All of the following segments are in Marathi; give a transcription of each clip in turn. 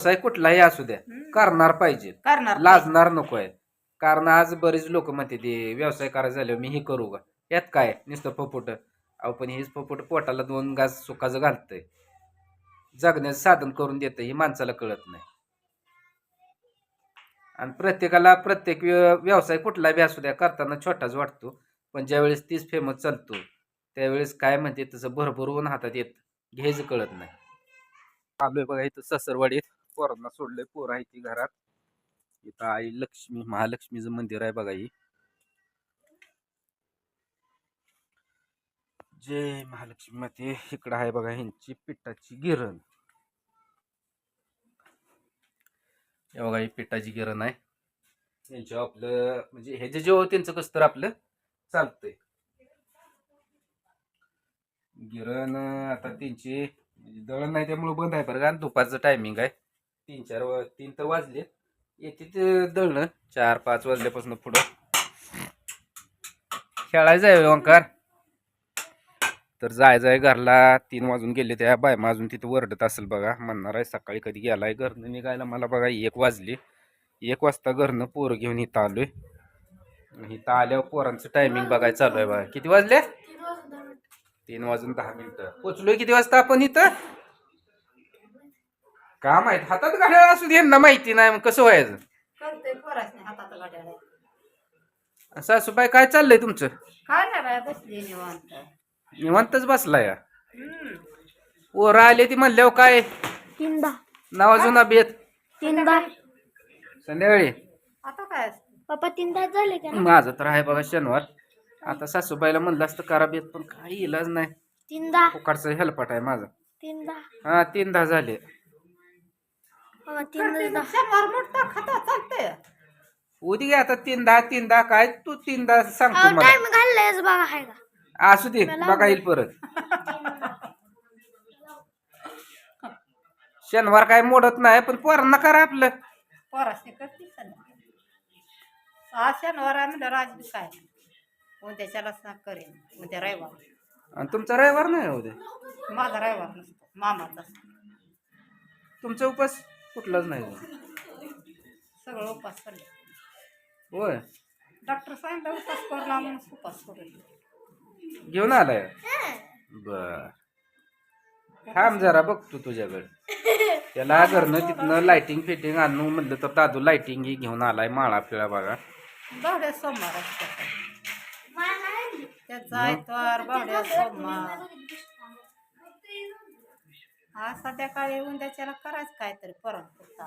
व्यवसाय कुठलाही असू द्या. करणार पाहिजे करणार लाजणार नको आहे कारण आज बरेच लोक म्हणते ते व्यवसाय करायचा झाल्यावर मी हे करू का? यात काय नुसतं पपोट. अहो पण हेच पपोट पोटाला दोन गाज सुखाचं घालतंय. जगण्याचं साधन करून देतं हे माणसाला कळत नाही. आणि प्रत्येकाला प्रत्येक व्य- व्यवसाय कुठला बी असू द्या करताना छोटाच वाटतो. पण ज्यावेळेस तीच फेमस चालतो त्यावेळेस काय म्हणते तसं भरभरून हातात येत. घ्यायचं कळत नाही. आलोय बघा इथं ससरवाडीत. पोरांना सोडलंय. पोर आहे ती घरात. इथं आई लक्ष्मी महालक्ष्मीचं मंदिर आहे बघा ही. जय महालक्ष्मी. माते इकडं आहे बघा ह्यांची पिठाची गिरण. हे बघा ही पिठाची गिरण आहे. यांच्या आपलं म्हणजे हे जे जेव्हा त्यांचं कसं तर आपलं चालतंय. गिरण आता त्यांची म्हणजे दळण नाही त्यामुळे बंद आहे बरं का. दुपारचं टायमिंग आहे. तीन चार वा- तीन तर वाजले येते ते दळणं. चार पाच वाजल्यापासून पुढं. खेळायचं आहे ओंकार. तर जायचं आहे घरला. तीन वाजून गेले त्या बाय अजून तिथं वरडत असेल बघा. म्हणणार आहे सकाळी कधी गेलाय? घरनं निघायला मला बघा एक वाजली. एक वाजता घरनं पोरं घेऊन इथं आलोय. आहे इथं आल्यावर पोरांचं टायमिंग बघायला चालू आहे बघा. किती वाजले? तीन वाजून दहा मिनिटं. पोचलोय किती वाजता आपण इथं? का माहीत? हातात गाड्या असू दे ना माहिती नाही मग कसं व्हायचं? करते हातात गाड्या सासूबाई काय चाललंय तुमचं? काय नाही बाया बसली निवांत. निवांतच बसलाय? हम्म. पोरं आले ती म्हणल्यावर काय? तीनदा. नावाजून बेत तीनदा. संध्याकाळी? आता काय असतं? पप्पा तीनदा झाले का? माझं तर आहे बघा शनिवार. आता सासूबाईला म्हणलं असतं करा बेत पण काही इलाज नाही. तीनदा. फुकाटचं हेलपाट आहे माझं. तीनदा. हा तीन दहा झाले. तीनदा. शनिवार मोठा खाता चालतंय. उदी घे आता तीन दहा तीन दहा काय? तू तीन दहा सांगतो मला टाइम घाललायच बघा हाय का? असू दे बघा येईल परत. शनिवार काय मोडत नाही पण पोरांना करा आपलं. पोरासने करते शनिवार. आज शनिवार आहे म्हणजे राज बी काय? उद्याच्याला सा करेन उद्या रविवार. आणि तुमचा रविवार नाही हो उद्या? माझा रविवार नसतो मामाचा. तुमचा उपास कुठलाच नाही हो. सगळं उपास करले होय. डॉक्टर सांगितलं उपास करला म्हणून उपास करेल घेऊन आलाय. बर. थांब जरा बघतो तुझ्याकडे. त्याला घरनं तिथनं लाइटिंग फिटिंग आणू म्हणलं तर दादू लाइटिंग घेऊन आलाय माळा फिळा बघा. बावड्या सोमवार असतात. त्याचा आयतवार बावड्या सोमवार. आज संध्याकाळी उद्याच्याला करायचं काहीतरी परत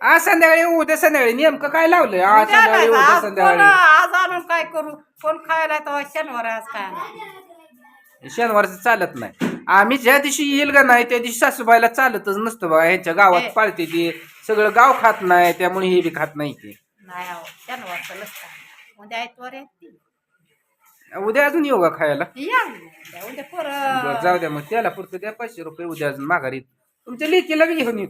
आज संध्याकाळी उद्या संध्याकाळी. नेमकं काय लावलंय? आज संध्याकाळी उद्या आज कोण संध्याकाळी आज आणून काय करू? कोण खायला तर शनिवार आहे, आज काय आणायचं? शनिवारचं चालत नाही. आम्ही ज्या दिवशी येईल का नाही त्या दिवशी सासूबाईला चालतच नसतं बघा. ह्यांच्या गावात. पाळते ती. सगळं गाव खात नाही त्यामुळे हे बी खात नाही ते. नाही शनिवारचं नसतं उद्या आयतवार येते उद्या अजून येऊ का खायला? या उद्या उद्या बरं, पोरं जाऊ द्या मग त्याला पुरतं द्या पाचशे रुपये उद्या अजून माघारी तुमच्या लेकीला बी घेऊन येऊ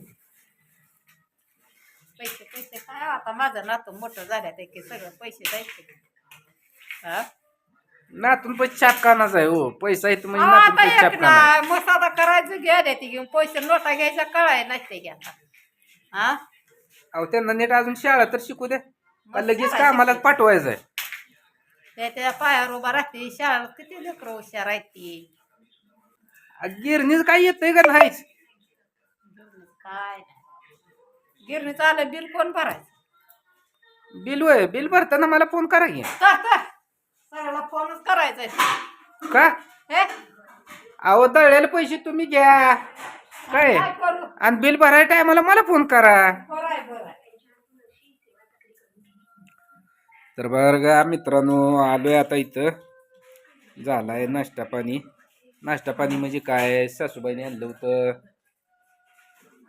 पैसे पैसे काय आता माझं नातू मोठं झालं ते की सगळं पैसे द्यायचे. हा? नातून पैसे छापकानाच आहे हो. पैसा येतो म्हणजे नातून आता पैसे एक छापकाना ना मसाला करायचं घ्यायला ती घेऊन. पैसे नोटा घ्यायच्या कळाय नसते की आता. हा? अहो त्यांना नीट अजून शाळा तर शिकू द्या. का मग लगेच शाळा कामाला शिकू. पाठवायचं आहे त्याच्या पायावर उभा राहते किती लेकरं हुशार आहेत ती? गिरणीच काय येतंय का नाहीच? काय गिरणीचं आलं बिल कोण भरायचं? बिल वय बिल भरताना मला फोन करा की. कर फोनच करायचा आहे. का? हे? अहो दळलेले पैसे तुम्ही घ्या. काय? काय करू? आणि बिल भरायच्या टायमाला मला फोन करा. बरं. तर बरं का मित्रांनो आलोय आता इथं. झालाय नाश्ता पाणी. नाश्ता पाणी म्हणजे काय? सासूबाईने आणलं होतं.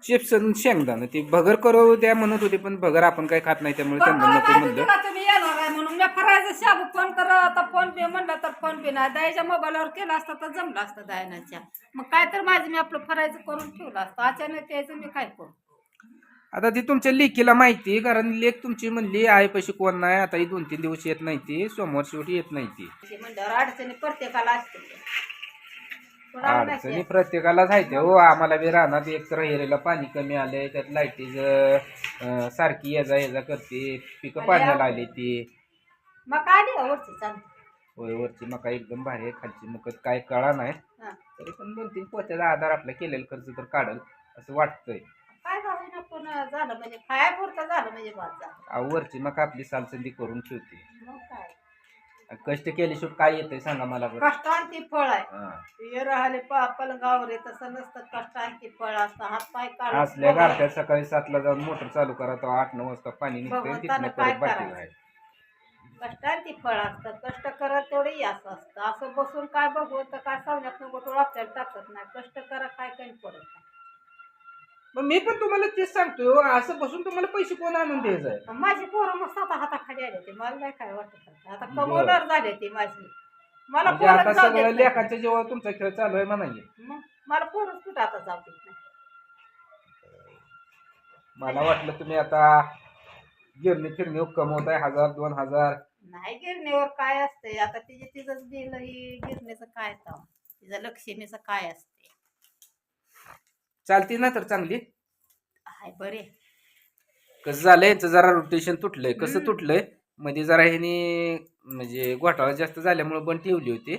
चिप्स आणि शेंगदाणं. ते भगर करू द्या म्हणत होते पण भगर आपण काय खात नाही त्यामुळे त्यांना नको म्हणलं. तुम्ही येणार आहे म्हणून मी फरायचं शाबू फोन कर आता फोन पे म्हणलं तर फोन पे नाही. द्यायच्या मोबाईलवर केलं असतं तर जमलं असतं द्यायनाच्या मग काय तर माझं मी आपलं फरायचं करून ठेवलं असतं. अचानक यायचं मी काय करू? आता ती तुमच्या लेकीला माहिती कारण लेख तुमची म्हणली आहे पैसे कोण नाही आता ही दोन तीन दिवस येत नाही ती सोमवार शेवटी येत नाही ती. म्हणल्यावर अडचणी प्रत्येकाला असते कुणाला अडचणी नाही प्रत्येकालाच आहे त्या हो आम्हाला बी रानात एक तर हिरेला पाणी कमी आलंय त्यात लाईटीचं सारखी ये जा ये जा करते पिकं आणि पाण्याला आली ती. मग काय नाही वरची चालते होय वरची मका एकदम भारी आहे खालची मकत काय कळा नाही. हा. तरी पण दोन तीन पोत्याचा आधार आपला केलेला खर्च तर काढल असं वाटतंय. काय झालं ना पण झालं म्हणजे खायापुरतं झालं म्हणजे बाद झालं. अहो, वरची मका आपली सालसंदी करून ठेवते. मग काय? कष्ट केल्याशिवाय काय येतंय सांगा मला बरं. कष्टांती फळ आहे. हा. हे राहिले पलंगावर आहे तसं नसतं. कष्टांती फळ असतं. हात पाय असल्या काढून गारठ्यात सकाळी सातला जाऊन मोटर चालू करा तेव्हा आठ नऊ वाजता पाणी निघतंय भगवंतानं तिथनं काय परत बाकी करायचं? आहे कष्टांती फळ असतं. कष्ट करत तेवढे असं असतं. असं बसून काय बघवत काय सावण्यात गोटोळ आपल्याला टाकत नाही. कष्ट करा काय काही पडत नाही. मग मी पण तुम्हाला तेच सांगतोय हो, असं बसून तुम्हाला पैसे कोण आणून द्यायचं आहे? माझी पोरं मस्त आता हाताखाली आले ते मला नाही काय वाटत आता. कमवणार झाले ती माझी. मला म्हणजे आता जाऊ नाही. लेखाच्या जेव्हा तुमचा खेळ चालू आहे म्हणाले मग मला पोरच कुठं आता जाऊ देत नाही. मला वाटलं तुम्ही आता गिरणी फिरणी कमवताय हजार दोन हजार. नाही गिरणीवर काय असते आता तिचे तिचंच बिल ही गिरणीचं काय तर तिचं लक्ष्मीचं काय असते चालती ना तर चांगली. हाय बरे. कसं झालंय याचं जरा रोटेशन तुटलंय. कसं हम्म. तुटलंयमध्ये जरा ह्यानी म्हणजे घोटाळा जास्त झाल्यामुळे पण ठेवली होती.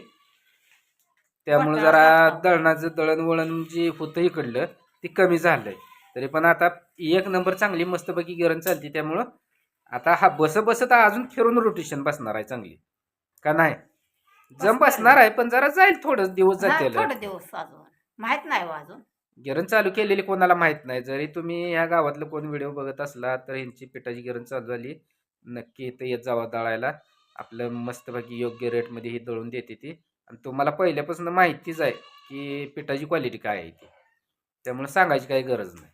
त्यामुळे घोटाळा जरा जास्त. दळणाचं दळणवळण जे होतं इकडलं ते कमी झालंय. तरी पण आता एक नंबर चांगली मस्तपैकी गिरण चालते. त्यामुळं आता हा बस बसत अजून फिरून रोटेशन बसणार आहे चांगली. का नाही? जम बसणार बसणार आहे. पण जरा जाईल थोडं दिवस हा, जातील थोडे दिवस अजून. माहीत नाही हो अजून. गिरण चालू केलेली कोणाला माहीत नाही. जरी तुम्ही ह्या गावातलं कोण व्हिडिओ बघत असला तर ह्यांची पिठाची गिरण चालू झाली. नक्की इथं येत जावा दळायला. आपलं मस्तपैकी योग्य रेटमध्ये ही दळून देते ती. आणि तुम्हाला पहिल्यापासून माहितीच आहे की पिठाची क्वालिटी काय आहे ती. त्यामुळे सांगायची काही गरज नाही.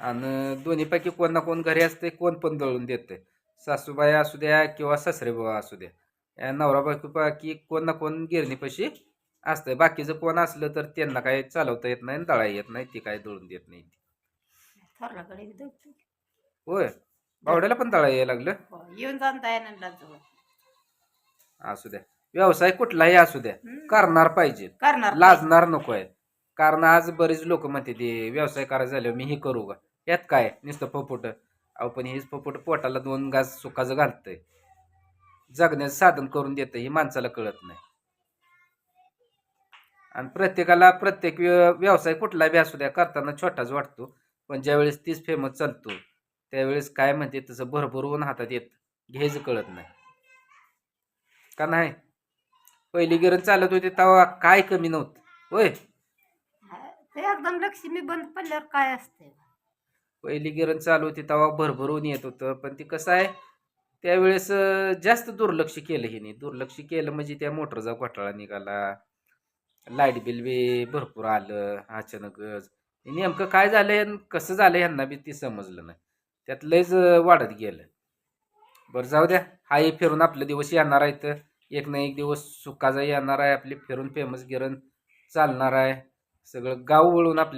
आणि दोन्हीपैकी कोण ना कोण घरी असते कोण पण दळून देते सासूबाई असू द्या किंवा सासरे बाबा असू द्या. या नवरा बायकोपैकी कोण ना कोण गिरणीपाशी असतंय. बाकीचं कोण असलं तर त्यांना काय चालवता येत नाही दळा येत नाही ती काय दळून देत नाही थोरलाकडे. होय? बावड्याला पण दळा यायला लागलं? हो, येऊन जाऊन जवळ. असू द्या. व्यवसाय कुठलाही असू द्या. करणार पाहिजे. करणार लाजणार नको आहे कारण आज बरेच लोक म्हणते ते व्यवसाय करायचं झाल्यावर मी हे करू का? यात काय? नुसतं फपोट अहो पण हेच फपोट पोटाला दोन गाज सुखाचं घालतंय. जगण्याचं साधन करून देतं ही माणसाला कळत नाही. आणि प्रत्येकाला प्रत्येक व्य- व्यवसाय कुठला बी असू द्या करताना छोटाच वाटतो. पण ज्यावेळेस तीच फेमस चालतो त्यावेळेस काय म्हणते तसं भरभरून हातात येत घ्यायचं कळत नाही. का नाही? पहिली गिरण चालत होती तेव्हा काय कमी नव्हतं. होय? ते एकदम लक्ष्मी बंद पडल्यावर काय असते पहिली गिरण चालू होती तेव्हा भरभरून येत होतं. पण ती कसं आहे त्यावेळेस जास्त दुर्लक्ष केलं हिने. दुर्लक्ष केलं म्हणजे त्या मोटरचा घोटाळा निघाला. लाइट बिल बी भरपूर आलं अचानकच नेमकं काय झालंय आणि कसं झालं ह्यांना बी ती समजलं नाही. त्यात लयच वाढत गेलं. बरं जाऊ द्या. हाही फिरून आपले दिवस येणार आहेत. एक ना एक दिवस सुकाजा येणार आहे. आपली फिरून फेमस गिरण चालणार आहे. सगळं गाव वळून आपले